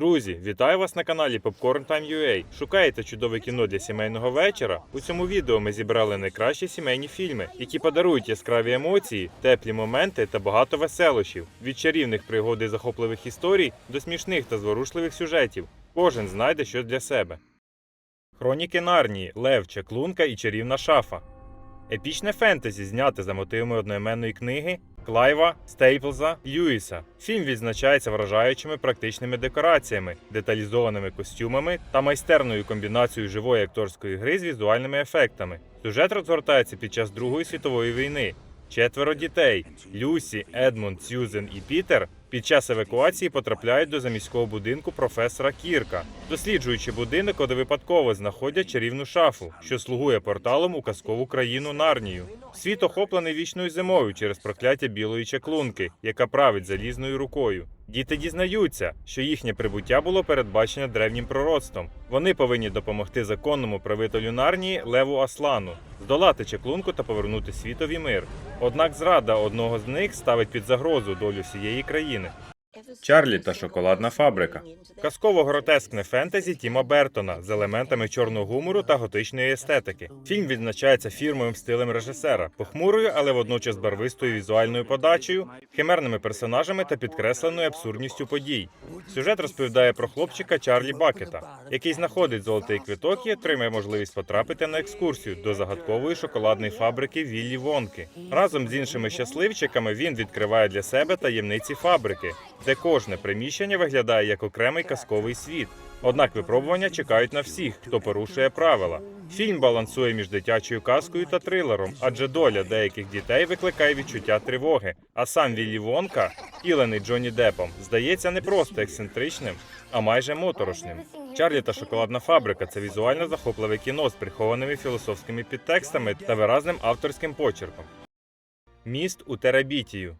Друзі, вітаю вас на каналі Popcorn Time UA. Шукаєте чудове кіно для сімейного вечора? У цьому відео ми зібрали найкращі сімейні фільми, які подарують яскраві емоції, теплі моменти та багато веселощів. Від чарівних пригод і захопливих історій до смішних та зворушливих сюжетів. Кожен знайде щось для себе. Хроніки Нарнії, Лев, Чаклунка і чарівна шафа. Епічне фентезі зняте за мотивами одноіменної книги Клайва Стейплза Льюіса. Фільм відзначається вражаючими практичними декораціями, деталізованими костюмами та майстерною комбінацією живої акторської гри з візуальними ефектами. Сюжет розгортається під час Другої світової війни. Четверо дітей Люсі, Едмунд, Сьюзен і Пітер під час евакуації потрапляють до заміського будинку професора Кірка. Досліджуючи будинок, вони випадково знаходять чарівну шафу, що слугує порталом у казкову країну Нарнію. Світ охоплений вічною зимою через прокляття білої чаклунки, яка править залізною рукою. Діти дізнаються, що їхнє прибуття було передбачено древнім пророцтвом. Вони повинні допомогти законному правителю Нарнії Леву Аслану, здолати чаклунку та повернути світові мир. Однак зрада одного з них ставить під загрозу долю всієї країни. Чарлі та шоколадна фабрика. Казково-гротескне фентезі Тіма Бертона з елементами чорного гумору та готичної естетики. Фільм відзначається фірмовим стилем режисера, похмурою, але водночас барвистою візуальною подачею, химерними персонажами та підкресленою абсурдністю подій. Сюжет розповідає про хлопчика Чарлі Бакета, який знаходить золотий квиток і отримає можливість потрапити на екскурсію до загадкової шоколадної фабрики Віллі Вонки. Разом з іншими щасливчиками він відкриває для себе таємниці фабрики, де кожне приміщення виглядає як окремий казковий світ. Однак випробування чекають на всіх, хто порушує правила. Фільм балансує між дитячою казкою та трилером, адже доля деяких дітей викликає відчуття тривоги. А сам Віллі Вонка, втілений Джонні Деппом, здається не просто ексцентричним, а майже моторошним. Чарлі та шоколадна фабрика це візуально захопливе кіно з прихованими філософськими підтекстами та виразним авторським почерком. Міст у Терабітію.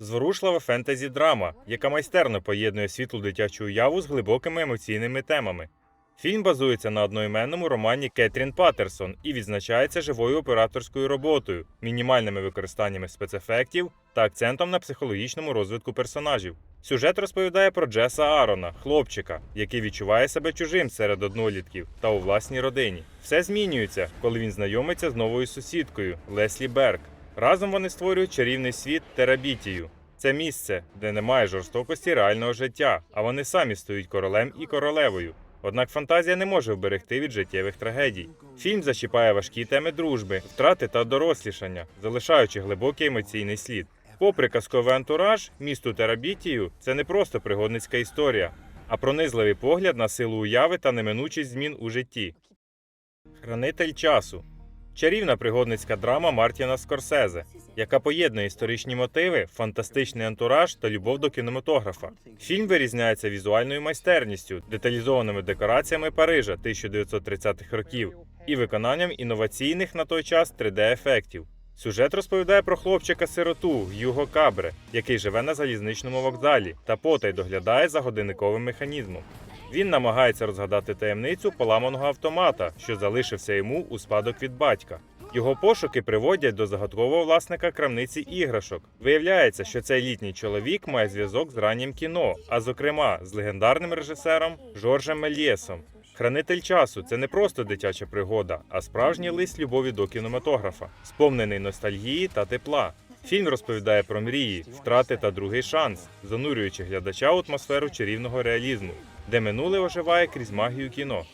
Зворушлива фентезі-драма, яка майстерно поєднує світлу дитячу уяву з глибокими емоційними темами. Фільм базується на одноіменному романі Кетрін Паттерсон і відзначається живою операторською роботою, мінімальними використаннями спецефектів та акцентом на психологічному розвитку персонажів. Сюжет розповідає про Джеса Аарона, хлопчика, який відчуває себе чужим серед однолітків та у власній родині. Все змінюється, коли він знайомиться з новою сусідкою Леслі Берг. Разом вони створюють чарівний світ Терабітію. Це місце, де немає жорстокості реального життя, а вони самі стають королем і королевою. Однак фантазія не може вберегти від життєвих трагедій. Фільм зачіпає важкі теми дружби, втрати та дорослішання, залишаючи глибокий емоційний слід. Попри казковий антураж, місту Терабітію це не просто пригодницька історія, а пронизливий погляд на силу уяви та неминучість змін у житті. Хранитель часу чарівна пригодницька драма Мартіна Скорсезе, яка поєднує історичні мотиви, фантастичний антураж та любов до кінематографа. Фільм вирізняється візуальною майстерністю, деталізованими декораціями Парижа 1930-х років і виконанням інноваційних на той час 3D-ефектів. Сюжет розповідає про хлопчика-сироту Юго Кабре, який живе на залізничному вокзалі та потай доглядає за годинниковим механізмом. Він намагається розгадати таємницю поламаного автомата, що залишився йому у спадок від батька. Його пошуки приводять до загадкового власника крамниці іграшок. Виявляється, що цей літній чоловік має зв'язок з раннім кіно, а зокрема з легендарним режисером Жоржем Мельєсом. Хранитель часу це не просто дитяча пригода, а справжній лист любові до кінематографа, сповнений ностальгії та тепла. Фільм розповідає про мрії, втрати та другий шанс, занурюючи глядача в атмосферу чарівного реалізму, де минуле оживає крізь магію кіно.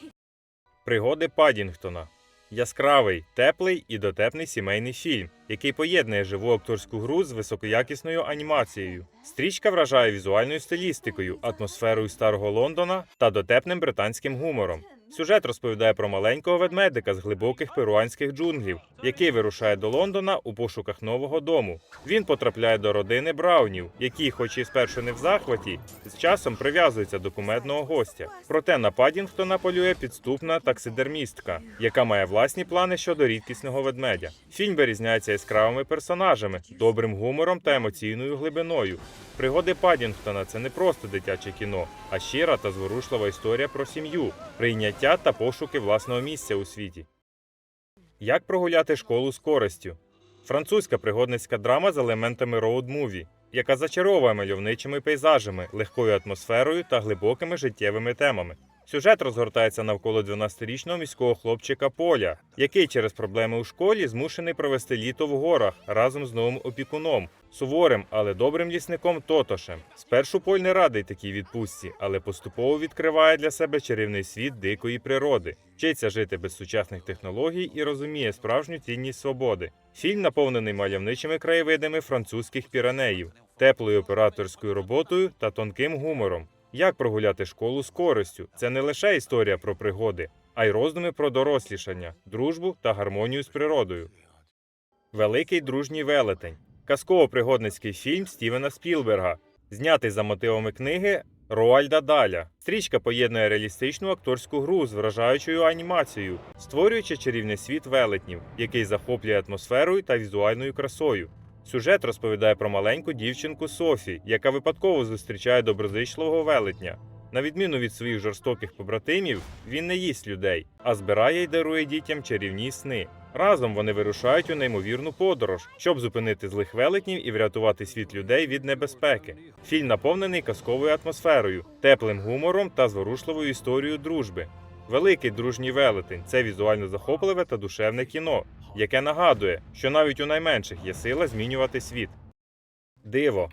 Пригоди Падінгтона. Яскравий, теплий і дотепний сімейний фільм, який поєднує живу акторську гру з високоякісною анімацією. Стрічка вражає візуальною стилістикою, атмосферою старого Лондона та дотепним британським гумором. Сюжет розповідає про маленького ведмедика з глибоких перуанських джунглів, який вирушає до Лондона у пошуках нового дому. Він потрапляє до родини Браунів, які, хоч і спершу не в захваті, з часом прив'язуються до кумедного гостя. Проте на Падінгтона полює підступна таксидермістка, яка має власні плани щодо рідкісного ведмедя. Фільм вирізняється яскравими персонажами, добрим гумором та емоційною глибиною. Пригоди Падінгтона це не просто дитяче кіно, а щира та зворушлива історія про сім'ю, прийняття та пошуки власного місця у світі. Як прогуляти школу з користю? Французька пригодницька драма з елементами роуд-муві. яка зачаровує мальовничими пейзажами, легкою атмосферою та глибокими життєвими темами. Сюжет розгортається навколо 12-річного міського хлопчика Поля, який через проблеми у школі змушений провести літо в горах разом з новим опікуном, суворим, але добрим лісником Тотошем. Спершу Поль не радий такій відпустці, але поступово відкриває для себе чарівний світ дикої природи, вчиться жити без сучасних технологій і розуміє справжню цінність свободи. Фільм наповнений мальовничими краєвидами французьких піранеїв, теплою операторською роботою та тонким гумором. Як прогуляти школу з користю? Це не лише історія про пригоди, а й роздуми про дорослішання, дружбу та гармонію з природою. Великий дружній велетень казково-пригодницький фільм Стівена Спілберга, знятий за мотивами книги Роальда Даля. Стрічка поєднує реалістичну акторську гру з вражаючою анімацією, створюючи чарівний світ велетнів, який захоплює атмосферою та візуальною красою. Сюжет розповідає про маленьку дівчинку Софі, яка випадково зустрічає доброзичливого велетня. На відміну від своїх жорстоких побратимів, він не їсть людей, а збирає й дарує дітям чарівні сни. Разом вони вирушають у неймовірну подорож, щоб зупинити злих велетнів і врятувати світ людей від небезпеки. Фільм наповнений казковою атмосферою, теплим гумором та зворушливою історією дружби. Великий дружній велетень це візуально захопливе та душевне кіно, яке нагадує, що навіть у найменших є сила змінювати світ. Диво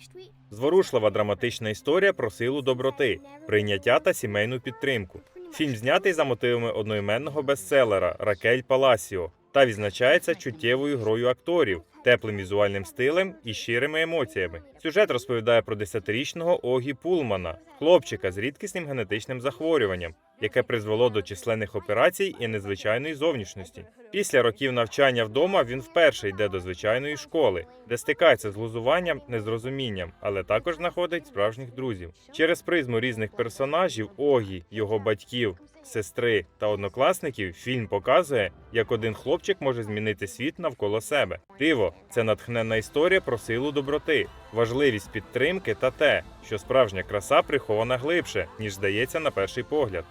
зворушлива драматична історія про силу доброти, прийняття та сімейну підтримку. Фільм знятий за мотивами одноіменного бестселера Ракель Паласіо та відзначається чуттєвою грою акторів, теплим візуальним стилем і щирими емоціями. Сюжет розповідає про 10-річного Огі Пулмана, хлопчика з рідкісним генетичним захворюванням, яке призвело до численних операцій і незвичайної зовнішності. Після років навчання вдома він вперше йде до звичайної школи, де стикається з глузуванням, незрозумінням, але також знаходить справжніх друзів. Через призму різних персонажів Огі, його батьків, сестри та однокласників фільм показує, як один хлопчик може змінити світ навколо себе. Диво це натхненна історія про силу доброти, важливість підтримки та те, що справжня краса прихована глибше, ніж здається на перший погляд.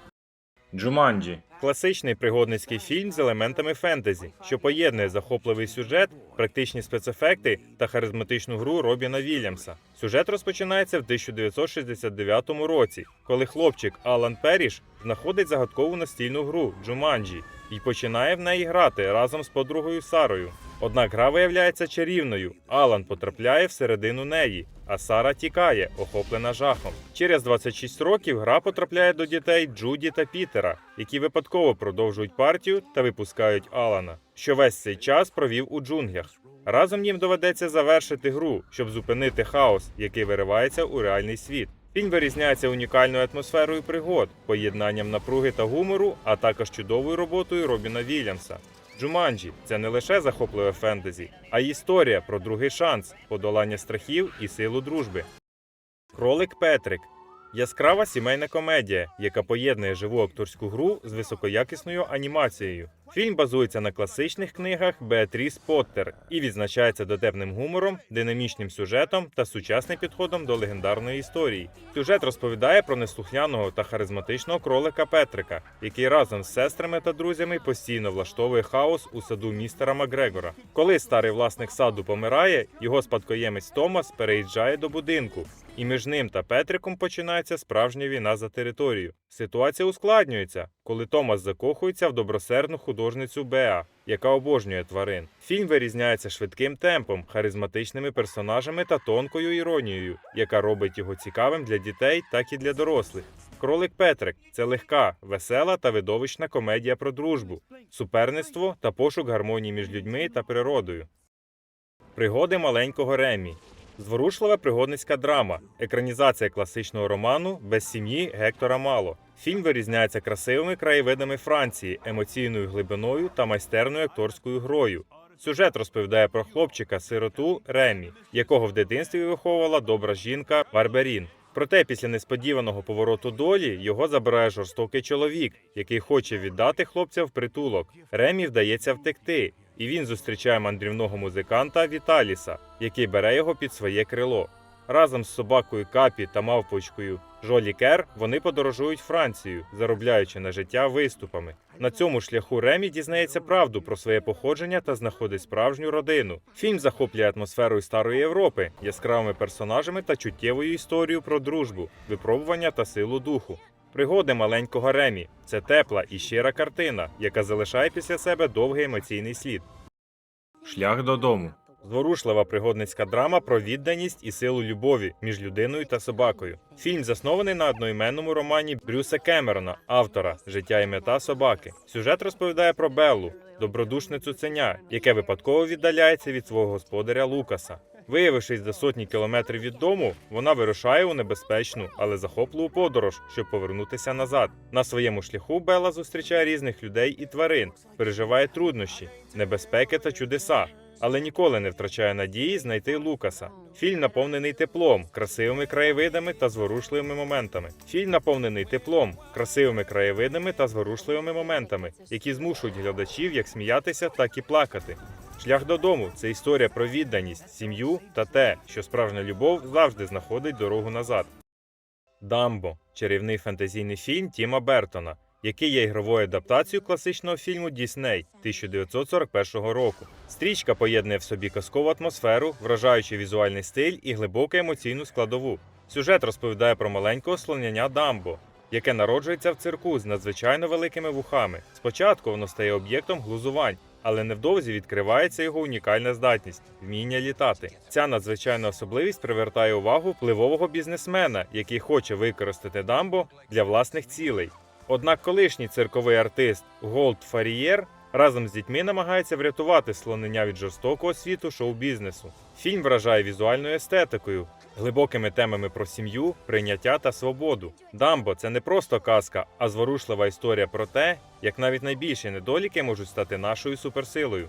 Джуманджі. Класичний пригодницький фільм з елементами фентезі, що поєднує захопливий сюжет, практичні спецефекти та харизматичну гру Робіна Вільямса. Сюжет розпочинається в 1969 році, коли хлопчик Алан Періш знаходить загадкову настільну гру Джуманджі і починає в неї грати разом з подругою Сарою. Однак гра виявляється чарівною. Алан потрапляє всередину неї, а Сара тікає, охоплена жахом. Через 26 років гра потрапляє до дітей Джуді та Пітера, які випадково продовжують партію та випускають Алана, що весь цей час провів у джунглях. Разом їм доведеться завершити гру, щоб зупинити хаос, який виривається у реальний світ. Фільм вирізняється унікальною атмосферою пригод, поєднанням напруги та гумору, а також чудовою роботою Робіна Вільямса. Джуманджі це не лише захопливе фентезі, а й історія про другий шанс, подолання страхів і силу дружби. Кролик Петрик яскрава сімейна комедія, яка поєднує живу акторську гру з високоякісною анімацією. Фільм базується на класичних книгах Беатріс Поттер і відзначається дотепним гумором, динамічним сюжетом та сучасним підходом до легендарної історії. Сюжет розповідає про неслухняного та харизматичного кролика Петрика, який разом з сестрами та друзями постійно влаштовує хаос у саду містера Макгрегора. Коли старий власник саду помирає, його спадкоємець Томас переїжджає до будинку, і між ним та Петриком починається справжня війна за територію. Ситуація ускладнюється, коли Томас закохується в добросердну художницю Беа, яка обожнює тварин. Фільм вирізняється швидким темпом, харизматичними персонажами та тонкою іронією, яка робить його цікавим для дітей, так і для дорослих. Кролик Петрик це легка, весела та видовищна комедія про дружбу, суперництво та пошук гармонії між людьми та природою. Пригоди маленького Ремі. Зворушлива пригодницька драма, екранізація класичного роману Без сім'ї Гектора Мало. Фільм вирізняється красивими краєвидами Франції, емоційною глибиною та майстерною акторською грою. Сюжет розповідає про хлопчика сироту Ремі, якого в дитинстві виховувала добра жінка Барберін. Проте після несподіваного повороту долі його забирає жорстокий чоловік, який хоче віддати хлопця в притулок. Ремі вдається втекти, і він зустрічає мандрівного музиканта Віталіса, який бере його під своє крило. Разом з собакою Капі та мавпочкою Жолі Кер вони подорожують Францією, заробляючи на життя виступами. На цьому шляху Ремі дізнається правду про своє походження та знаходить справжню родину. Фільм захоплює атмосферою старої Європи, яскравими персонажами та чуттєвою історією про дружбу, випробування та силу духу. Пригоди маленького Ремі це тепла і щира картина, яка залишає після себе довгий емоційний слід. Шлях додому. Зворушлива пригодницька драма про відданість і силу любові між людиною та собакою. Фільм заснований на одноіменному романі Брюса Кемерона, автора Життя і мета собаки. Сюжет розповідає про Беллу, добродушне цуценя, яке випадково віддаляється від свого господаря Лукаса. Виявившись за сотні кілометрів від дому, вона вирушає у небезпечну, але захопливу подорож, щоб повернутися назад. На своєму шляху Белла зустрічає різних людей і тварин, переживає труднощі, небезпеки та чудеса, але ніколи не втрачає надії знайти Лукаса. Фільм наповнений теплом, красивими краєвидами та зворушливими моментами. Фільм наповнений теплом, красивими краєвидами та зворушливими моментами, які змушують глядачів як сміятися, так і плакати. Шлях додому це історія про відданість, сім'ю та те, що справжня любов завжди знаходить дорогу назад. Дамбо чарівний фентезійний фільм Тіма Бертона, який є ігровою адаптацією класичного фільму Дісней 1941 року. Стрічка поєднує в собі казкову атмосферу, вражаючий візуальний стиль і глибоку емоційну складову. Сюжет розповідає про маленького слоняня Дамбо, яке народжується в цирку з надзвичайно великими вухами. Спочатку воно стає об'єктом глузувань, але невдовзі відкривається його унікальна здатність вміння літати. Ця надзвичайна особливість привертає увагу впливового бізнесмена, який хоче використати дамбо для власних цілей. Однак колишній цирковий артист Голд Фарієр разом з дітьми намагається врятувати слонення від жорстокого світу шоу-бізнесу. Фільм вражає візуальною естетикою, глибокими темами про сім'ю, прийняття та свободу. Дамбо це не просто казка, а зворушлива історія про те, як навіть найбільші недоліки можуть стати нашою суперсилою.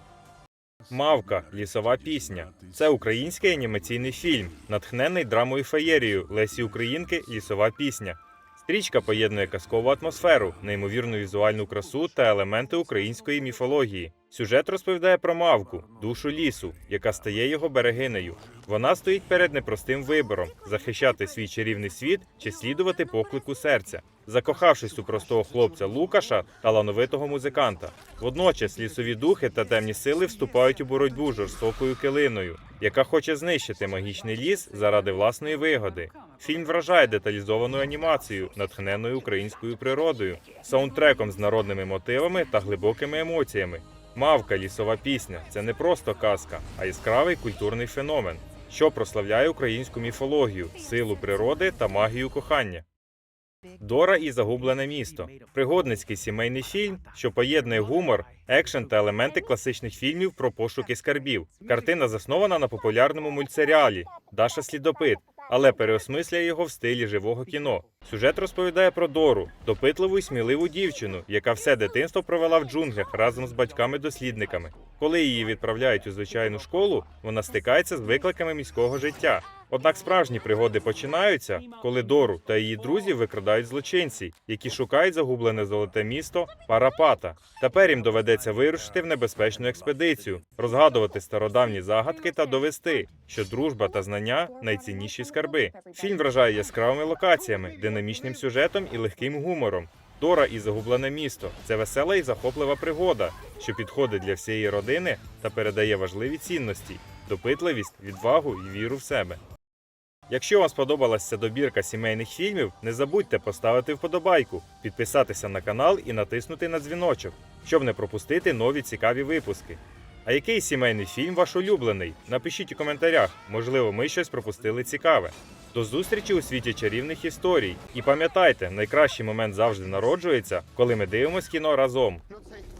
Мавка лісова пісня. Це український анімаційний фільм, натхнений драмою феєрією Лесі Українки Лісова пісня. Стрічка поєднує казкову атмосферу, неймовірну візуальну красу та елементи української міфології. Сюжет розповідає про мавку, душу лісу, яка стає його берегинею. Вона стоїть перед непростим вибором: захищати свій чарівний світ чи слідувати поклику серця, закохавшись у простого хлопця Лукаша, талановитого музиканта. Водночас лісові духи та темні сили вступають у боротьбу жорстокою килиною, яка хоче знищити магічний ліс заради власної вигоди. Фільм вражає деталізованою анімацією, натхненою українською природою, саундтреком з народними мотивами та глибокими емоціями. Мавка лісова пісня це не просто казка, а яскравий культурний феномен, що прославляє українську міфологію, силу природи та магію кохання. Дора і загублене місто пригодницький сімейний фільм, що поєднує гумор, екшен та елементи класичних фільмів про пошуки скарбів. Картина заснована на популярному мультсеріалі Даша Слідопит, але переосмислює його в стилі живого кіно. Сюжет розповідає про Дору, допитливу і сміливу дівчину, яка все дитинство провела в джунглях разом з батьками-дослідниками. Коли її відправляють у звичайну школу, вона стикається з викликами міського життя. Однак справжні пригоди починаються, коли Дору та її друзі викрадають злочинці, які шукають загублене золоте місто Парапата. Тепер їм доведеться вирушити в небезпечну експедицію, розгадувати стародавні загадки та довести, що дружба та знання найцінніші скарби. Фільм вражає яскравими локаціями, динамічним сюжетом і легким гумором. Дора і загублене місто це весела і захоплива пригода, що підходить для всієї родини та передає важливі цінності, допитливість, відвагу і віру в себе. Якщо вам сподобалася добірка сімейних фільмів, не забудьте поставити вподобайку, підписатися на канал і натиснути на дзвіночок, щоб не пропустити нові цікаві випуски. А який сімейний фільм ваш улюблений? Напишіть у коментарях, можливо, ми щось пропустили цікаве. До зустрічі у світі чарівних історій. І пам'ятайте, найкращий момент завжди народжується, коли ми дивимося кіно разом. Say,